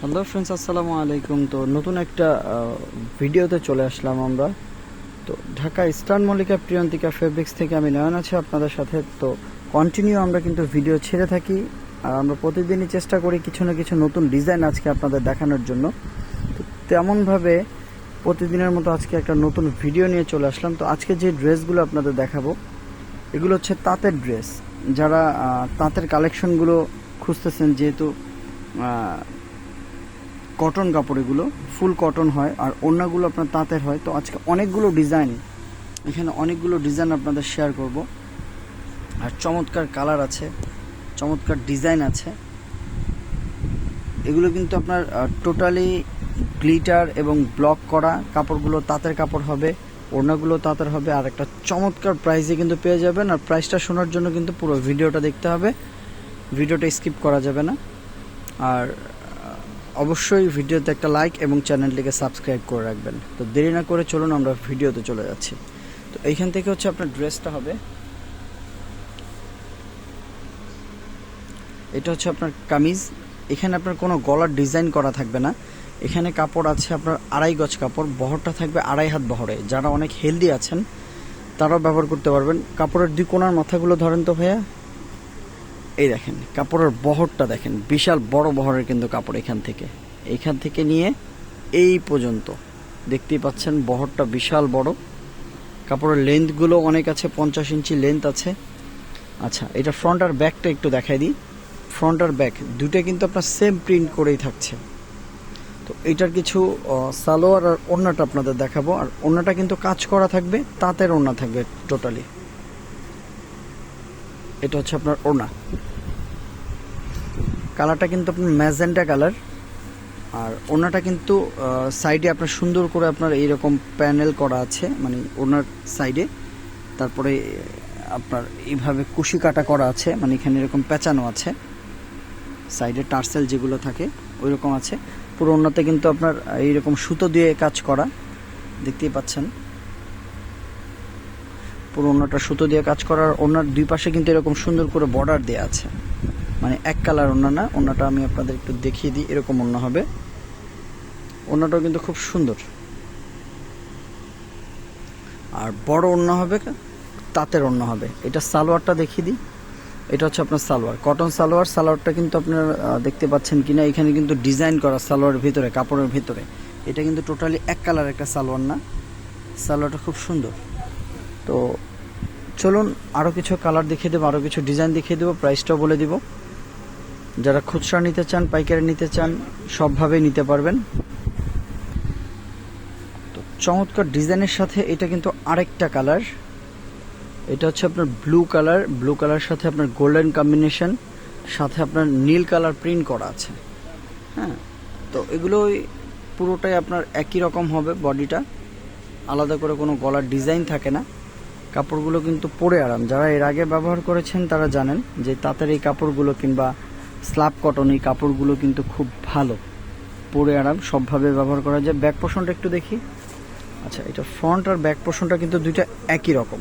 Hello friends আসসালামু আলাইকুম। তো নতুন একটা ভিডিওতে চলে আসলাম আমরা। তো ঢাকা ইস্টার্ন মল্লিকা প্রিয়ন্তিকা ফেব্রিক্স থেকে আমি নয়ন আছি আপনাদের সাথে। তো কন্টিনিউ আমরা কিন্তু ভিডিও ছেড়ে থাকি। আর আমরা প্রতিদিনই চেষ্টা করি কিছু না কিছু নতুন ডিজাইন আজকে আপনাদের দেখানোর জন্য। তো তেমনভাবে প্রতিদিনের মতো আজকে একটা নতুন ভিডিও নিয়ে চলে আসলাম। তো আজকে যে ড্রেসগুলো আপনাদের দেখাবো, এগুলো হচ্ছে তাঁতের ড্রেস যারা তাঁতের কালেকশনগুলো খুঁজতেছেন, যেহেতু কটন কাপড় এগুলো ফুল কটন হয়, আর অন্যগুলো আপনার তাঁতের হয়। তো আজকে অনেকগুলো ডিজাইন এখানে অনেকগুলো ডিজাইন আপনাদের শেয়ার করব। আর চমৎকার কালার আছে, চমৎকার ডিজাইন আছে। এগুলো কিন্তু আপনার টোটালি গ্লিটার এবং ব্লক করা কাপড়গুলো তাঁতের কাপড় হবে, ওড়নাগুলো তাঁতের হবে, আর একটা চমৎকার প্রাইসে কিন্তু পেয়ে যাবেন। আর প্রাইসটা শোনার জন্য কিন্তু পুরো ভিডিওটা দেখতে হবে। ভিডিওটা স্কিপ করা যাবে না। আর অবশ্যই ভিডিওতে একটা লাইক এবং চ্যানেলটিকে সাবস্ক্রাইব করে রাখবেন। তো দেরি না করে চলুন, আমরা ভিডিওতে চলে যাচ্ছি। তো এইখান থেকে হচ্ছে আপনার ড্রেসটা হবে। এটা হচ্ছে আপনার কামিজ। এখানে আপনার কোনো গলার ডিজাইন করা থাকবে না। এখানে কাপড় আছে আপনার আড়াই গজ কাপড়। বহরটা থাকবে আড়াই হাত বহরে। যারা অনেক হেলদি আছেন, তারাও ব্যবহার করতে পারবেন। কাপড়ের দুই কোনার মাথাগুলো ধরেন তো ভাইয়া। এই দেখেন, কাপড়ের বহরটা দেখেন, বিশাল বড় বহরের কিন্তু কাপড় এখান থেকে। এইখান থেকে নিয়ে এই পর্যন্ত। দেখতেই পাচ্ছেন, বহরটা বিশাল বড়। কাপড়ের লেন্থগুলো অনেক আছে, পঞ্চাশ ইঞ্চি লেন্থ আছে। আচ্ছা এটা ফ্রন্ট আর ব্যাকটা একটু দেখাই দিই। ফ্রন্ট আর ব্যাক দুটো কিন্তু আপনার সেম প্রিন্ট করেই থাকছে। তো এটার কিছু সালোয়ার আর ওড়নাটা আপনাদের দেখাবো। আর ওড়নাটা কিন্তু কাজ করা থাকবে, তাঁতের ওড়না থাকবে টোটালি এটা হচ্ছে আপনার ওড়না। কালারটা কিন্তু আপনার ম্যাজেন্টা কালার। আর ওড়নাটা কিন্তু সাইডে আপনার সুন্দর করে আপনার এইরকম প্যানেল করা আছে মানে ওনার সাইডে। তারপরে আপনার এইভাবে কুশি কাটা করা আছে মানে এখানে এরকম পেঁচানো আছে। সাইডে টার্সেল যেগুলো থাকে ওই রকম আছে। পুরো ওড়নাতে কিন্তু আপনার এইরকম সুতো দিয়ে কাজ করা, দেখতেই পাচ্ছেন। পুরো সুতো দিয়ে কাজ করার ওড়নার দুই পাশে কিন্তু এরকম সুন্দর করে বর্ডার দেওয়া আছে। মানে এক কালার ওড়না না ওড়নাটা আমি আপনাদের একটু দেখিয়ে দিই, এরকম ওড়না হবে। ওড়নাটাও কিন্তু খুব সুন্দর। আর বড় ওড়না হবে, তাঁতের ওড়না হবে। এটা সালোয়ারটা দেখিয়ে দিই। এটা হচ্ছে আপনার সালোয়ার। কটন সালোয়ার, সালোয়ারটা কিন্তু আপনার দেখতে পাচ্ছেন কিনা, এখানে কিন্তু ডিজাইন করা সালোয়ারের ভিতরে, কাপড়ের ভিতরে। এটা কিন্তু টোটালি এক কালার একটা সালোয়ার না। সালোয়ারটা খুব সুন্দর। তো চলুন আরও কিছু কালার দেখিয়ে দেবো আরও কিছু ডিজাইন দেখিয়ে দেবো প্রাইসটাও বলে দিব। যারা খুচরা নিতে চান, পাইকারি নিতে চান, সবভাবেই নিতে পারবেন। তো চমৎকার ডিজাইনের সাথে এটা কিন্তু আরেকটা কালার এটা হচ্ছে আপনার ব্লু কালার ব্লু কালার সাথে আপনার গোল্ডেন কম্বিনেশন সাথে আপনার নীল কালার প্রিন্ট করা আছে। হ্যাঁ তো এগুলো পুরোটাই আপনার একই রকম হবে বডিটা আলাদা করে কোনো গলার ডিজাইন থাকে না। কাপড়গুলো কিন্তু পরে আরাম। যারা এর আগে ব্যবহার করেছেন তারা জানেন যে তাঁতের এই কাপড়গুলো কিংবা স্ল্যাব কটন এই কাপড়গুলো কিন্তু খুব ভালো। পরে আরাম, সবভাবে ব্যবহার করা যায়। ব্যাক পোষণটা একটু দেখি। আচ্ছা এটা ফ্রন্ট আর ব্যাক পোষণটা কিন্তু দুইটা একই রকম।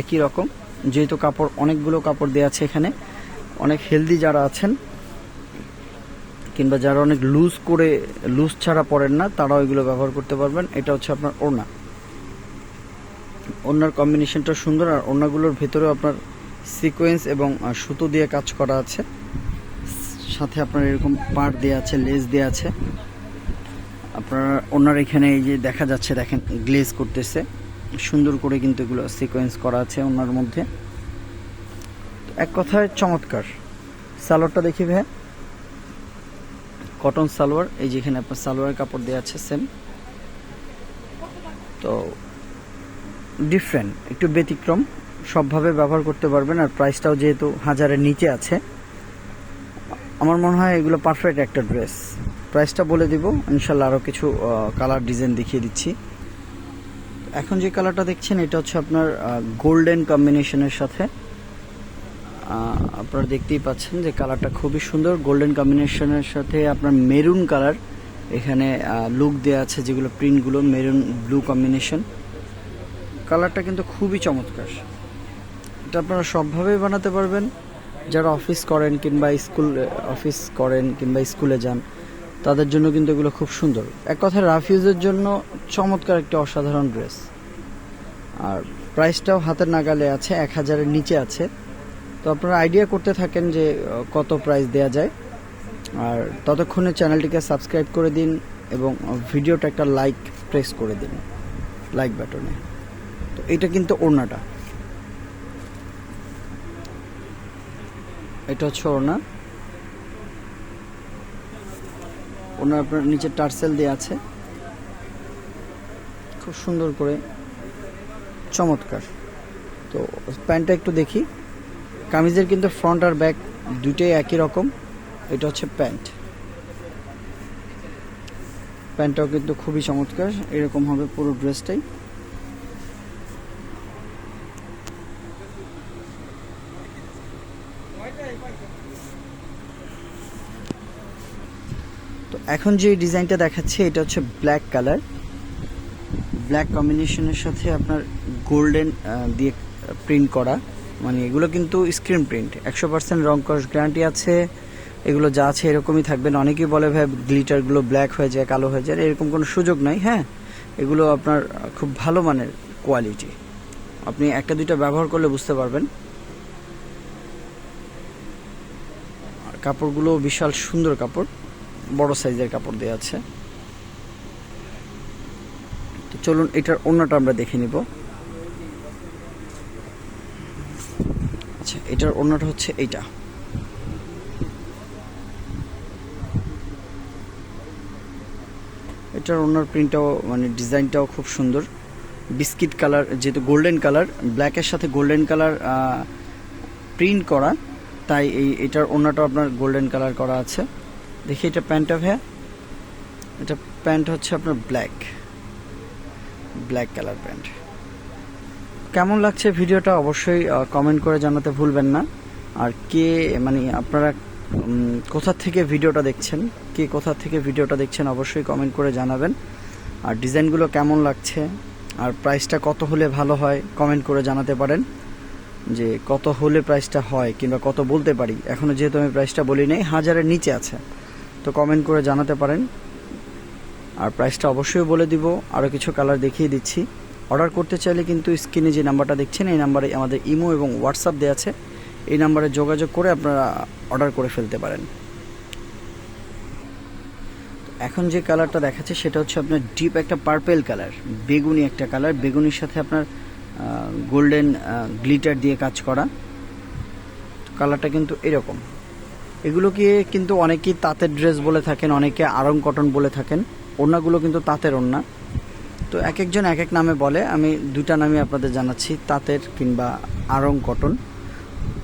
একই রকম। যেহেতু কাপড়, অনেকগুলো কাপড় দেওয়া আছে এখানে। অনেক হেলদি যারা আছেন কিংবা যারা অনেক লুজ করে লুজ ছাড়া পরেন না, তারাও এগুলো ব্যবহার করতে পারবেন। এটা হচ্ছে আপনার ওড়না। ওড়নার কম্বিনেশনটা সুন্দর, আর ওড়নাগুলোর ভেতরেও আপনার সিকোয়েন্স এবং সুতো দিয়ে কাজ করা আছে। সাথে আপনার এরকম পাড় দেওয়া আছে লেস দেওয়া আছে। আপনার ওনার এখানে এই যে দেখা যাচ্ছে, দেখেন গ্লেজ করতেছে। সুন্দর করে কিন্তু এগুলো সিকোয়েন্স করা আছে ওনার মধ্যে। এক কথায় চমৎকার। সালোয়ারটা দেখি ভাই কটন সালোয়ার, এই যেখানে আপনার সালোয়ার কাপড় দেওয়া আছে সেম তো ডিফারেন্ট একটু ব্যতিক্রম, সবভাবে ব্যবহার করতে পারবেন আর প্রাইসটাও যেহেতু হাজারের নিচে আছে, আমার মনে হয় এগুলো পারফেক্ট একটা ড্রেস প্রাইসটা বলে দিব, ইনশাল্লাহ আরও কিছু কালার ডিজাইন দেখিয়ে দিচ্ছি। এখন যে কালারটা দেখছেন, এটা হচ্ছে আপনার গোল্ডেন কম্বিনেশনের সাথে। আপনারা দেখতেই পাচ্ছেন যে কালারটা খুবই সুন্দর। গোল্ডেন কম্বিনেশনের সাথে আপনার মেরুন কালার এখানে লুক দেওয়া আছে যেগুলো প্রিন্টগুলো মেরুন ব্লু কম্বিনেশন কালারটা কিন্তু খুবই চমৎকার। এটা আপনারা সবভাবেই বানাতে পারবেন। যারা অফিস করেন কিংবা স্কুল অফিস করেন কিংবা স্কুলে যান, তাদের জন্য কিন্তু এগুলো খুব সুন্দর। এক কথায় রাফিউজের জন্য চমৎকার একটা অসাধারণ ড্রেস আর প্রাইসটাও হাতের নাগালে আছে, এক হাজারের নিচে আছে। তো আপনারা আইডিয়া করতে থাকেন যে কত প্রাইস দেওয়া যায়। আর ততক্ষণে চ্যানেলটিকে সাবস্ক্রাইব করে দিন এবং ভিডিওটা একটা লাইক প্রেস করে দিন। লাইক বাটনে তো এটা কিন্তু ওড়নাটা। এটা হচ্ছে ওড়না। ওনার আপনার নিচে টার্সেল দেওয়া আছে। খুব সুন্দর করে। চমৎকার। তো প্যান্টটা একটু দেখি। কামিজের কিন্তু ফ্রন্ট আর ব্যাক দুটোই একই রকম। এটা হচ্ছে প্যান্ট প্যান্টটাও কিন্তু খুবই চমৎকার। এরকম হবে পুরো ড্রেসটাই তো এখন যে ডিজাইনটা দেখাচ্ছে, এটা হচ্ছে ব্ল্যাক কালার ব্ল্যাক কম্বিনেশনের সাথে আপনার গোল্ডেন দিয়ে প্রিন্ট করা। মানে এগুলো কিন্তু স্ক্রিন প্রিন্ট একশো পার্সেন্ট রং কস গ্যারান্টি আছে। এগুলো যা আছে এরকমই থাকবেন অনেকেই বলে, ভাই গ্লিটারগুলো ব্ল্যাক হয়ে যায়, কালো হয়ে যায়। এরকম কোনো সুযোগ নাই হ্যাঁ? এগুলো আপনার খুব ভালো মানের কোয়ালিটি আপনি একটা, দুইটা ব্যবহার করলে বুঝতে পারবেন। কাপড়গুলো বিশাল সুন্দর কাপড়। বড় সাইজের কাপড় দেওয়া আছে। তো চলুন এটার অন্যটা আমরা দেখে নিব। আচ্ছা এটার অন্যটা হচ্ছে এইটা। এটার অন্যার প্রিন্টটাও মানে ডিজাইনটাও খুব সুন্দর। বিস্কিট কালার, যেহেতু গোল্ডেন কালার ব্ল্যাকের সাথে গোল্ডেন কালার প্রিন্ট করা। তাই এই, এটার অন্যটা আপনার গোল্ডেন কালার করা আছে। দেখি এটা প্যান্টটা ভাইয়া। এটা প্যান্ট হচ্ছে আপনার ব্ল্যাক ব্ল্যাক কালার প্যান্ট। কেমন লাগছে ভিডিওটা অবশ্যই কমেন্ট করে জানাতে ভুলবেন না। আর কে মানে আপনারা কোথা থেকে ভিডিওটা দেখছেন, কে কোথা থেকে ভিডিওটা দেখছেন অবশ্যই কমেন্ট করে জানাবেন। আর ডিজাইনগুলো কেমন লাগছে, আর প্রাইসটা কত হলে ভালো হয় কমেন্ট করে জানাতে পারেন। যে কত হলে প্রাইসটা হয়, কিংবা কত বলতে পারি। এখনও যেহেতু আমি প্রাইসটা বলি নাই, হাজারের নিচে আছে। তো কমেন্ট করে জানাতে পারেন। আর প্রাইসটা অবশ্যই বলে দিব আরও কিছু কালার দেখিয়ে দিচ্ছি। অর্ডার করতে চাইলে কিন্তু স্ক্রিনে যে নাম্বারটা দেখছেন, এই নাম্বারে আমাদের ইমো এবং হোয়াটসঅ্যাপ দেওয়া আছে। এই নাম্বারে যোগাযোগ করে আপনারা অর্ডার করে ফেলতে পারেন। এখন যে কালারটা দেখাচ্ছে, সেটা হচ্ছে আপনার ডিপ একটা পার্পেল কালার, বেগুনি একটা কালার। বেগুনির সাথে আপনার গোল্ডেন গ্লিটার দিয়ে কাজ করা। কালারটা কিন্তু এরকম। এগুলোকে কিন্তু অনেকেই তাঁতের ড্রেস বলে থাকেন, অনেকে আরং কটন বলে থাকেন। ওড়নাগুলো কিন্তু তাঁতের ওড়না। তো এক একজন এক এক নামে বলে। আমি দুটা নামই আপনাদের জানাচ্ছি, তাঁতের কিংবা আরং কটন।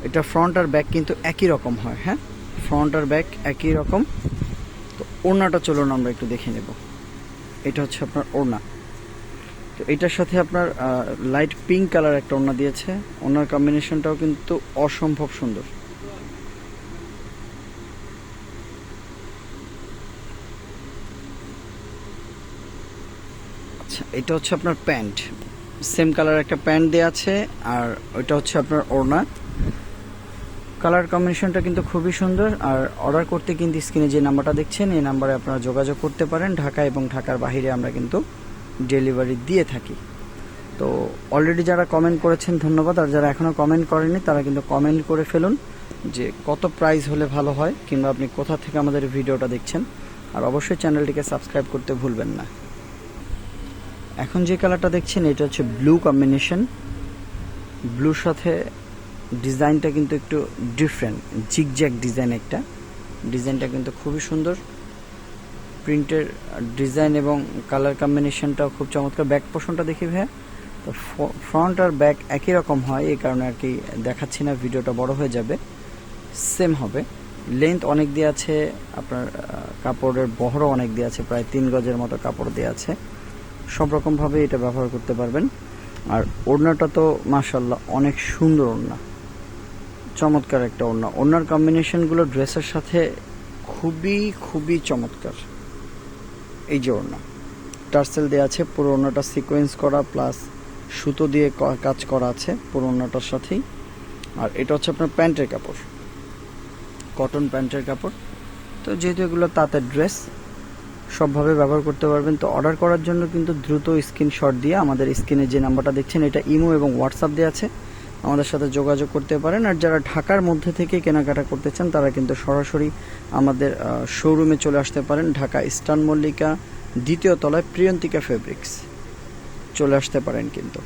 এটা ফ্রন্ট আর ব্যাক কিন্তু একই রকম হয় হ্যাঁ? ফ্রন্ট আর ব্যাক একই রকম। তো ওড়নাটা চলুন আমরা একটু দেখে নেব। এটা হচ্ছে আপনার ওড়না। তো এটার সাথে আপনার লাইট পিঙ্ক কালার একটা ওড়না দিয়েছে। ওনার কম্বিনেশনটাও কিন্তু অসম্ভব সুন্দর আচ্ছা এটা হচ্ছে আপনার প্যান্ট। সেম কালার একটা প্যান্ট দেওয়া আছে, আর ওইটা হচ্ছে আপনার ওড়না। কালার কম্বিনেশনটা কিন্তু খুবই সুন্দর, আর অর্ডার করতে কিন্তু স্ক্রিনে যে নাম্বারটা দেখছেন, এই নাম্বারে আপনারা যোগাযোগ করতে পারেন। ঢাকা এবং ঢাকার বাইরে আমরা কিন্তু ডেলিভারি দিয়ে থাকি। তো অলরেডি যারা কমেন্ট করেছেন, ধন্যবাদ। আর যারা এখনও কমেন্ট করেনি তারা কিন্তু কমেন্ট করে ফেলুন যে কত প্রাইস হলে ভালো হয়, কিংবা আপনি কোথা থেকে আমাদের ভিডিওটা দেখছেন। আর অবশ্যই চ্যানেলটিকে সাবস্ক্রাইব করতে ভুলবেন না। এখন যে কালারটা দেখছেন, এটা হচ্ছে ব্লু কম্বিনেশন ব্লুর সাথে ডিজাইনটা কিন্তু একটু ডিফারেন্ট জিগজ্যাগ ডিজাইন একটা। ডিজাইনটা কিন্তু খুবই সুন্দর। প্রিন্টের ডিজাইন এবং কালার কম্বিনেশনটাও খুব চমৎকার। ব্যাক পোর্শনটা দেখি ভাইয়া। তো ফ্রন্ট আর ব্যাক একই রকম হয়, এই কারণে আর কি দেখাচ্ছি না, ভিডিওটা বড় হয়ে যাবে। সেম হবে। লেন্থ অনেক দিয়ে আছে, আপনার কাপড়ের বহরও অনেক দিয়ে আছে, প্রায় তিন গজের মতো কাপড় দেওয়া আছে। সব রকমভাবে এটা ব্যবহার করতে পারবেন। আর ওড়নাটা তো মাশাল্লাহ অনেক সুন্দর ওড়না। চমৎকার একটা ওড়না। ওড়নার কম্বিনেশনগুলো ড্রেসের সাথে খুবই খুবই চমৎকার। এই যে ওড়না। টার্সেল দেওয়া আছে, পুরো ওড়নাটা সিকোয়েন্স করা প্লাস সুতো দিয়ে কাজ করা আছে, পুরো ওড়নাটার সাথেই। আর এটা হচ্ছে আপনার প্যান্টের কাপড়। কটন প্যান্টের কাপড়। তো যেহেতু এগুলো তাঁতের ড্রেস সবভাবে ব্যবহার করতে পারবেন। তো অর্ডার করার জন্য কিন্তু দ্রুত স্ক্রিনশট দিয়ে আমাদের স্ক্রিনে যে নাম্বারটা দেখছেন, এটা ইমো এবং হোয়াটসঅ্যাপ দেওয়া আছে। আমাদের সাথে যোগাযোগ করতে পারেন। আর যারা ঢাকার মধ্যে থেকে কেনাকাটা করতে চান, তারা কিন্তু সরাসরি আমাদের শোরুমে চলে আসতে পারেন। ঢাকা ইস্টার্ন মল্লিকা দ্বিতীয় তলায় প্রিয়ন্তিকা ফেব্রিক্স চলে আসতে পারেন কিন্তু।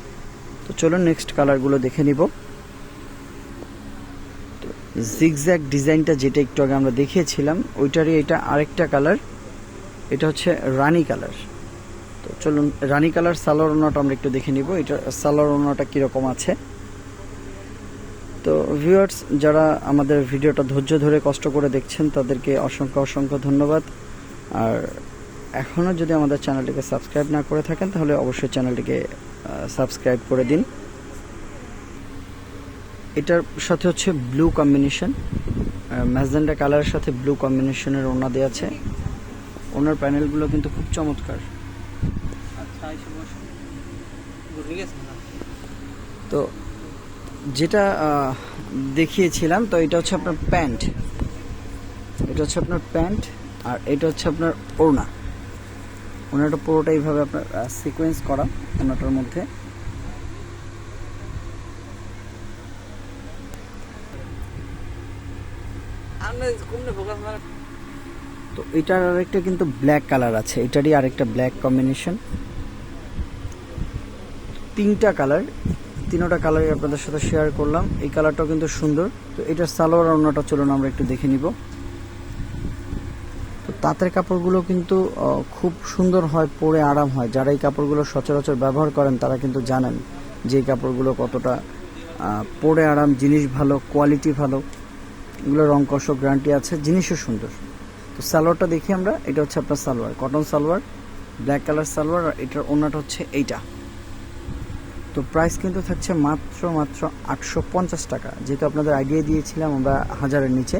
তো চলুন নেক্সট কালারগুলো দেখে নিব। জিগজ্যাগ ডিজাইনটা যেটা একটু আগে আমরা দেখিয়েছিলাম, ওইটারই এটা আরেকটা কালার এটা হচ্ছে রানী কালার। তো চলুন, রানী কালার সালোয়ার ওনাটা আমরা একটু দেখে নিব। এটা সালোয়ার ওনাটা কীরকম আছে। তো ভিউয়ার্স যারা আমাদের ভিডিওটা ধৈর্য ধরে কষ্ট করে দেখছেন, তাদেরকে অসংখ্য অসংখ্য ধন্যবাদ। আর এখনও যদি আমাদের চ্যানেলটিকে সাবস্ক্রাইব না করে থাকেন, তাহলে অবশ্যই চ্যানেলটিকে সাবস্ক্রাইব করে দিন। এটার সাথে হচ্ছে ব্লু কম্বিনেশন ম্যাজেন্ডা কালারের সাথে ব্লু কম্বিনেশনের ওনা দেওয়া আছে। ওনার প্যানেলগুলো কিন্তু খুব চমৎকার। আচ্ছা তো যেটা দেখিয়েছিলাম তো এটা হচ্ছে আপনার প্যান্ট। এটা হচ্ছে আপনার প্যান্ট আর এটা হচ্ছে আপনার ওড়না। ওনাটা পুরোটা এইভাবে আপনার সিকোয়েন্স করা ওনাটার মধ্যে। আমরা কমনে ফোকাস তো এটার আরেকটা কিন্তু ব্ল্যাক কালার আছে। এটারই আরেকটা ব্ল্যাক কম্বিনেশন তিনটা কালার তিনোটা কালারই আপনাদের সাথে শেয়ার করলাম। এই কালারটাও কিন্তু সুন্দর। তো এটার সালোয়ার ওনাটা চলুন আমরা একটু দেখে নিব। তো তাঁতের কাপড়গুলো কিন্তু খুব সুন্দর হয়, পরে আরাম হয়। যারা এই কাপড়গুলো সচরাচর ব্যবহার করেন, তারা কিন্তু জানেন যে এই কাপড়গুলো কতটা পরে আরাম, জিনিস ভালো কোয়ালিটি ভালো। এগুলো রং কষ গ্যারান্টি আছে, জিনিসও সুন্দর। তো সালোয়ারটা দেখি আমরা, এটা হচ্ছে আপনার salwar cotton salwar black colour salwar, আর এটার ওনাটা হচ্ছে এইটা। তো প্রাইস কিন্তু থাকছে মাত্র মাত্র আটশো পঞ্চাশ টাকা, যেহেতু আপনাদের আইডিয়া দিয়েছিলাম আমরা হাজারের নিচে।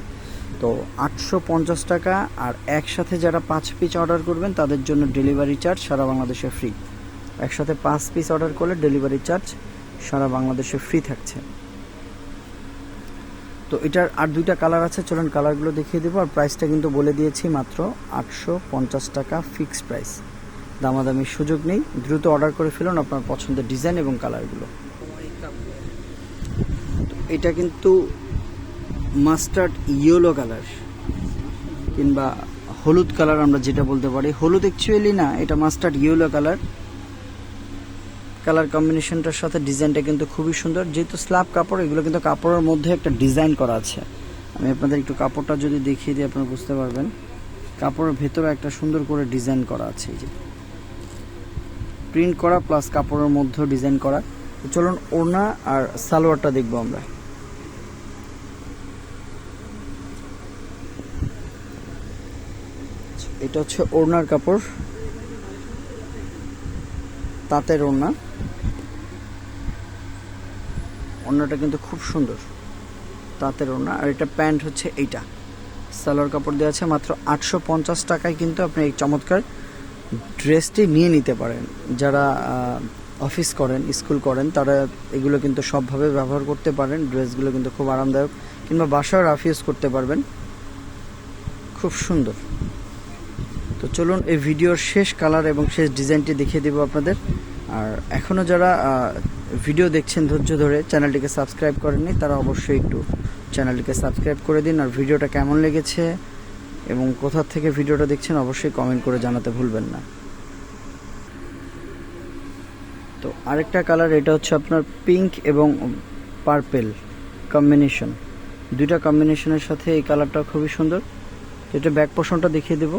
তো আটশো পঞ্চাশ টাকা, আর একসাথে যারা পাঁচ পিস অর্ডার করবেন, তাদের জন্য ডেলিভারি চার্জ সারা বাংলাদেশে ফ্রি একসাথে পাঁচ পিস অর্ডার করলে ডেলিভারি চার্জ সারা বাংলাদেশে ফ্রি থাকছে। তো এটার আর দুইটা কালার আছে, চলুন কালারগুলো দেখিয়ে দেবো, আর প্রাইসটা কিন্তু বলে দিয়েছি মাত্র আটশো পঞ্চাশ টাকা ফিক্স প্রাইস দামাদামির সুযোগ নেই, দ্রুত অর্ডার করে ফেলুন আপনার পছন্দের ডিজাইন এবং কালারগুলো। এটা কিন্তু মাস্টার্ড ইয়েলো কালার কিংবা হলুদ কালার আমরা যেটা বলতে পারি। হলুদ অ্যাকচুয়ালি না, এটা মাস্টার্ড ইয়েলো কালার কালার কম্বিনেশনটার সাথে ডিজাইনটা কিন্তু খুবই সুন্দর। যেহেতু স্ল্যাব কাপড়, এগুলো কিন্তু কাপড়ের মধ্যে একটা ডিজাইন করা আছে। আমি আপনাদের একটু কাপড়টা যদি দেখিয়ে দিই, আপনারা বুঝতে পারবেন। কাপড়ের ভেতরে একটা সুন্দর করে ডিজাইন করা আছে এই যে। প্রিন্ট করা প্লাস কাপড়ের মধ্যেও ডিজাইন করা। চলুন ওড়না আর সালোয়ারটা দেখব আমরা। এটা হচ্ছে ওড়নার কাপড়। তাঁতের ওড়না। ওড়নাটা কিন্তু খুব সুন্দর। তাঁতের ওড়না, আর এটা প্যান্ট হচ্ছে এইটা। সালোয়ার কাপড় দেওয়া আছে মাত্র আটশো পঞ্চাশ টাকায় কিন্তু আপনি এই চমৎকার ড্রেসটি নিয়ে নিতে পারেন। যারা অফিস করেন, স্কুল করেন, তারা এগুলো কিন্তু সবভাবে ব্যবহার করতে পারেন। ড্রেসগুলো কিন্তু খুব আরামদায়ক। কিংবা বাসায় রাফ ইউজ করতে পারবেন। খুব সুন্দর। তো চলুন এই ভিডিওর শেষ কালার এবং শেষ ডিজাইনটি দেখিয়ে দেবো আপনাদের। আর এখনও যারা ভিডিও দেখছেন ধৈর্য ধরে, চ্যানেলটিকে সাবস্ক্রাইব করেননি, তারা অবশ্যই একটু চ্যানেলটিকে সাবস্ক্রাইব করে দিন। আর ভিডিওটা কেমন লেগেছে এবং কোথা থেকে ভিডিওটা দেখছেন অবশ্যই কমেন্ট করে জানাতে ভুলবেন না। তো আরেকটা কালার, এটা হচ্ছে আপনার পিঙ্ক এবং পার্পেল কম্বিনেশন। দুইটা কম্বিনেশনের সাথে এই কালারটা খুবই সুন্দর। এটা ব্যাক পোর্শনটা দেখিয়ে দেবো।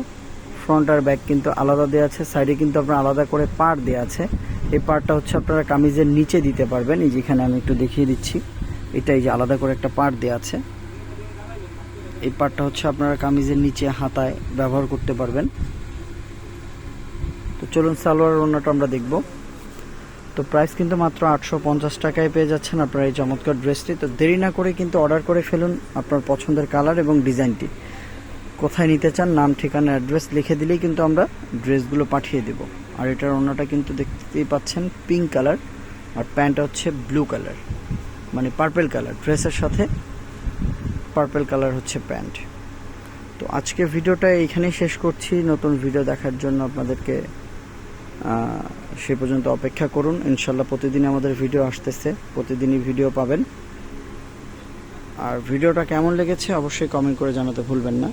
ফ্রন্ট আর ব্যাক কিন্তু আলাদা দেওয়া আছে, সাইডে কিন্তু আপনার আলাদা করে পার্ট দেওয়া আছে। এই পার্টটা হচ্ছে আপনারা কামিজের নিচে দিতে পারবেন, এই যেখানে আমি একটু দেখিয়ে দিচ্ছি। এটা এই যে আলাদা করে একটা পার্ট দেওয়া আছে। এই পার্টটা হচ্ছে আপনারা কামিজের নিচে হাতায় ব্যবহার করতে পারবেন। তো চলুন সালোয়ার ওড়নাটা আমরা দেখব। তো প্রাইস কিন্তু মাত্র আটশো পঞ্চাশ টাকায় পেয়ে যাচ্ছেন আপনারা এই চমৎকার ড্রেসটি তো দেরি না করে কিন্তু অর্ডার করে ফেলুন আপনার পছন্দের কালার এবং ডিজাইনটি কোথায় নিতে চান, নাম, ঠিকানা, অ্যাড্রেস লিখে দিলেই কিন্তু আমরা ড্রেসগুলো পাঠিয়ে দেব। আর এটার ওড়নাটা কিন্তু দেখতেই পাচ্ছেন পিঙ্ক কালার আর প্যান্টটা হচ্ছে ব্লু কালার মানে পার্পেল কালার ড্রেসের সাথে পার্পল কালার হচ্ছে প্যান্ট তো আজকে ভিডিওটা এইখানেই শেষ করছি। নতুন ভিডিও দেখার জন্য আপনাদেরকে সে পর্যন্ত অপেক্ষা করুন। ইনশাল্লাহ প্রতিদিন আমাদের ভিডিও আসতেছে, প্রতিদিনই ভিডিও পাবেন। আর ভিডিওটা কেমন লেগেছে অবশ্যই কমেন্ট করে জানাতে ভুলবেন না।